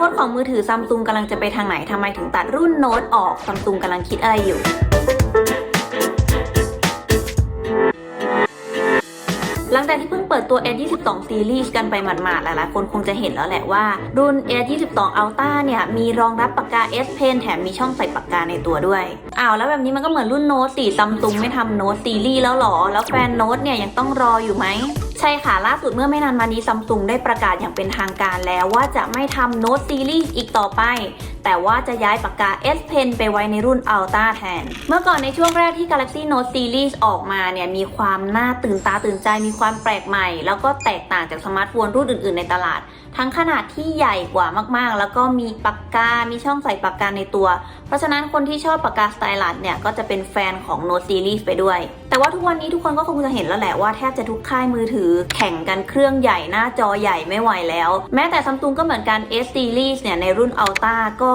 คตของมือถือซัมซุงกำลังจะไปทางไหนทำไมถึงตัดรุ่นโน้ตออกซัมซุงกำลังคิดอะไรอยู่หลังจากที่เพิ่งเปิดตัว S22 Series กันไปหมาดๆ หลายๆ คนคงจะเห็นแล้วแหละว่า รุ่น S22 Ultra เนี่ย มีรองรับปากกา S Pen แถมมีช่องใส่ปากกาในตัวด้วย อ้าวแล้วแบบนี้มันก็เหมือนรุ่นโน้ตสิซัมซุงไม่ทำโน้ตซีรีส์แล้วหรอ แล้วแฟนโน้ตเนี่ยยังต้องรออยู่ไหม ใช่ค่ะ ล่าสุดเมื่อไม่นานมานี้ซัมซุงได้ประกาศอย่างเป็นทางการแล้วว่าจะไม่ทำโน้ตซีรีส์อีกต่อไป แต่ว่าจะย้ายปากกา S Pen ไปไว้ในรุ่น Ultra แทน เมื่อก่อนในช่วงแรกที่ Galaxy Note Series ออกมาเนี่ยมีความน่าตื่นตาตื่นใจมีความแปลกใหม่ แล้วก็แตกต่างจากสมาร์ทโฟนรุ่นอื่น ๆ ในตลาด ทั้งขนาดที่ใหญ่กว่ามากๆ แล้วก็มีปากกา มีช่องใส่ปากกาในตัว เพราะฉะนั้นคนที่ชอบปากกาสไตลัสเนี่ยก็จะเป็นแฟนของ Note Series ไปด้วย แต่ว่าทุกวันนี้ทุกคนก็คงจะเห็นแล้วแหละว่าแทบจะทุกค่ายมือถือแข่งกันเครื่องใหญ่หน้าจอใหญ่ไม่ไหวแล้ว แม้แต่ซัมซุงก็เหมือนกัน S Series เนี่ยในรุ่น Ultra ก็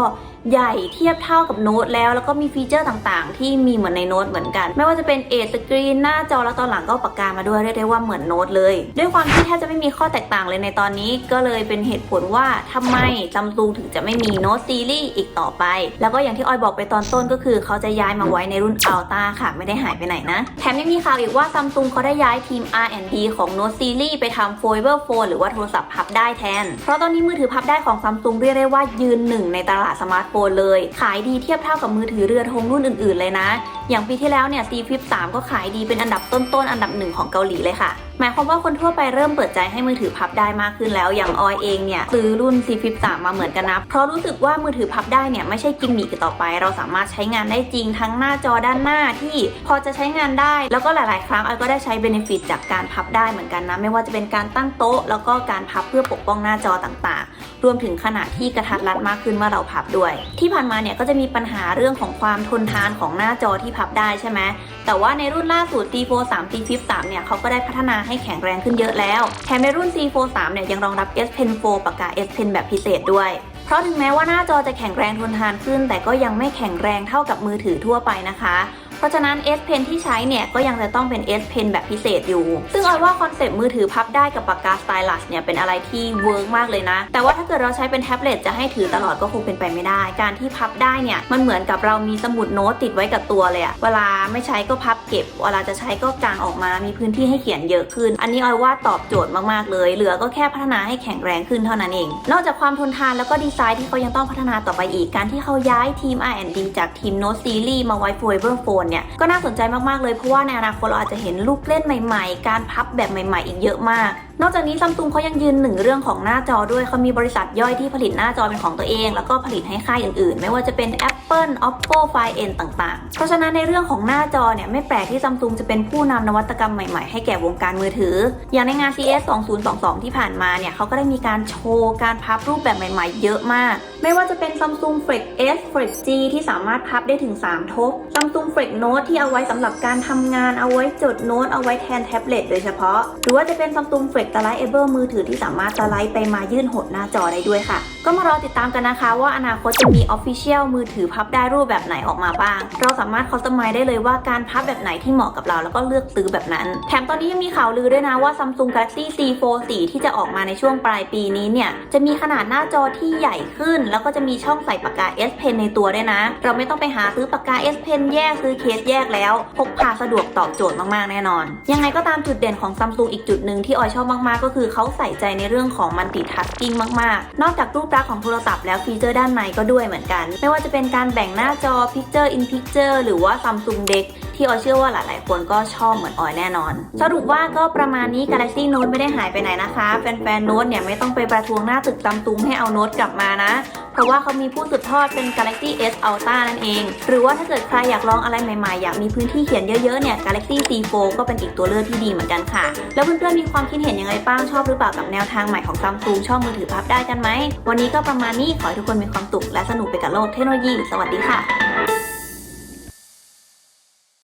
ใหญ่เทียบเท่ากับโน้ตแล้ว แล้วก็มีฟีเจอร์ต่างๆ ที่มีเหมือนในโน้ตเหมือนกัน ไม่ว่าจะเป็นเอสกรีนหน้าจอแล้วตอนหลังก็อาปากกามาด้วยเรียกได้ว่าเหมือนโน้ตเลย ด้วยความที่แทบจะไม่มีข้อแตกต่างเลยในตอนนี้ ก็เลยเป็นเหตุผลว่าทำไมซัมซุงถึงจะไม่มีโน้ตซีรีส์อีกต่อไป แล้วก็อย่างที่ออยบอกไปตอนต้นก็คือเขาจะย้ายมาไว้ในรุ่น Ultra ค่ะ ไม่ได้หายไปไหนนะ แถมยังมีข่าวอีกว่าซัมซุงเขาได้ย้ายทีม R&D ของ Note Series ไปทำ Foldable Phone หรือว่าโทรศัพท์พับได้แทน เพราะตอนนี้มือถือพับได้ของซัมซุงเรียกได้ว่ายืนหนึ่งในตลาดสมาร์ทโฟนเลย ขายดีเทียบเท่ากับมือถือเรือธงรุ่นอื่นๆเลยนะ อย่างปีที่แล้วเนี่ย C Flip 3 ก็ขายดีเป็นอันดับต้นๆ อันดับหนึ่งของเกาหลีเลยค่ะ หมายความว่าคนทั่วไปเริ่มเปิดใจให้มือถือพับได้มากขึ้นแล้วอย่างออยเองเนี่ยซื้อรุ่น C Flip 3มาเหมือนกันนะเพราะรู้สึกว่ามือถือพับได้เนี่ยไม่ใช่กิมมิคต่อไป เราสามารถใช้งานได้จริงทั้งหน้าจอด้านหน้าที่พอจะใช้งานได้ แล้วก็หลาย ๆ ครั้งออยก็ได้ใช้เบนฟิตจากการพับได้เหมือนกันนะไม่ว่าจะเป็นการตั้งโต๊ะ แล้วก็การพับเพื่อปกป้องหน้าจอต่าง ๆ รวมถึงขนาดที่กระทัดรัดมากขึ้นเมื่อเราพับด้วย ที่ผ่านมาเนี่ยก็จะมีปัญหาเรื่องของความทนทานของหน้าจอที่พับได้ใช่ไหม แต่ว่าในรุ่นล่าสุด C43 C Flip 3เนี่ยเขาก็ได้พัฒนาให้แข็งแรงขึ้นเยอะแล้วแถมในรุ่น C4 3เนี่ยยังรองรับ S Pen 4ปากกา S Pen แบบพิเศษด้วยเพราะถึงแม้ว่าหน้าจอจะแข็งแรงทนทานขึ้น แต่ก็ยังไม่แข็งแรงเท่ากับมือถือทั่วไปนะคะ เพราะฉะนั้น S Pen ที่ใช้เนี่ยก็ยังจะต้องเป็น S Pen แบบพิเศษอยู่ ซึ่งออยว่าคอนเซปต์มือถือพับได้กับปากกาสไตลัสเนี่ยเป็นอะไรที่เวิร์กมากเลยนะ แต่ว่าถ้าเกิดเราใช้เป็นแท็บเล็ตจะให้ถือตลอดก็คงเป็นไปไม่ได้ การที่พับได้เนี่ยมันเหมือนกับเรามีสมุดโน้ตติดไว้กับตัวเลยอะเวลาไม่ใช้ก็พับเก็บ เวลาจะใช้ก็กางออกมา มีพื้นที่ให้เขียนเยอะขึ้น อันนี้ออยว่าตอบโจทย์มากๆเลย เหลือก็แค่พัฒนาให้แข็งแรงขึ้นเท่านั้นเอง นอกจากความทนทานแล้วก็ดีไซน์ที่เขายังต้องพัฒนาต่อไปอีก การที่เขาย้ายทีม R&D จากทีม Note Series มาไว้ Forever Phone เนี่ยก็น่าสนใจมากๆเลยเพราะว่าในอนาคตเราอาจจะเห็นลูกเล่นใหม่ ๆ การพับแบบใหม่ ๆ อีกเยอะมากนอกจากนี้ซัมซุงเขายังยืนหนึ่งเรื่องของหน้าจอด้วยเขามีบริษัทย่อยที่ผลิตหน้าจอเป็นของตัวเอง แล้วก็ผลิตให้ค่ายอื่นๆ ไม่ว่าจะเป็น Apple Oppo Find ต่างๆ เพราะฉะนั้นในเรื่องของหน้าจอเนี่ยไม่แปลกที่ซัมซุงจะเป็นผู้นำนวัตกรรมใหม่ๆ ให้แก่วงการมือถือ อย่างในงาน CES 2022 ที่ผ่านมาเนี่ยเขาก็ได้มีการโชว์การพับรูปแบบใหม่ๆ เยอะมาก ไม่ว่าจะเป็น Samsung Flex S Flex G ที่สามารถพับได้ถึง 3 ทบ Samsung Flex Note ที่เอาไว้สำหรับการทำงานเอาไว้จดโน้ตเอาไว้แทนแท็บเล็ตโดยเฉพาะ หรือว่าจะเป็น Samsung Flex Slidable มือถือที่สามารถสไลด์ไปมายื่นหดหน้าจอได้ด้วยค่ะ ก็มารอติดตามกันนะคะ ว่าอนาคตจะมี Official มือถือพับได้รูปแบบไหนออกมาบ้าง เราสามารถ customize ได้เลยว่าการพับแบบไหนที่เหมาะกับเราแล้วก็เลือกซื้อแบบนั้น แถมตอนนี้ยังมีข่าวลือด้วยนะว่า Samsung Galaxy C Fold 4ที่จะออกมาในช่วงปลายปีนี้เนี่ยจะมีขนาดหน้าจอที่ใหญ่ขึ้น แล้วก็จะมีช่องใส่ปากกา S Pen ในตัวด้วยนะ เราไม่ต้องไปหาซื้อปากกา S Pen แยกซื้อเคสแยกแล้วพกพาสะดวกตอบโจทย์มากๆแน่นอน ยังไงก็ตามจุดเด่นของ Samsung อีกจุดหนึ่งที่ออยชอบมากๆ ก็คือเขาใส่ใจในเรื่องของมันติทัสกิ้งมากๆ นอกจากรูปลักษณ์ของโทรศัพท์แล้วฟีเจอร์ด้านในก็ด้วยเหมือนกัน ไม่ว่าจะเป็นการแบ่งหน้าจอ Picture in Picture หรือว่า Samsung Deck ที่ออยเชื่อว่าหลายๆ คนก็ชอบเหมือนออยแน่นอน สรุปว่าก็ประมาณนี้ Galaxy Note ไม่ได้หายไปไหนนะคะ แฟนๆ Note เนี่ยไม่ต้องไปประท้วงหน้าตึกซัมซุงให้เอาโน้ตกลับมานะ เพราะว่าเขามีผู้สืบทอดเป็น Galaxy S Ultra นั่นเอง หรือว่าถ้าเกิดใครอยากลองอะไรใหม่ๆ อยากมีพื้นที่เขียนเยอะๆ เนี่ย Galaxy C Fold ก็เป็นอีกตัวเลือกที่ดีเหมือนกันค่ะ แล้วเพื่อนๆ มีความคิดเห็นยังไงบ้าง ชอบหรือเปล่ากับแนวทางใหม่ของซัมซุงชอบมือถือพับได้กันไหม วันนี้ก็ประมาณนี้ ขอให้ทุกคนมีความสุขและสนุกไปกับโลกเทคโนโลยี สวัสดีค่ะ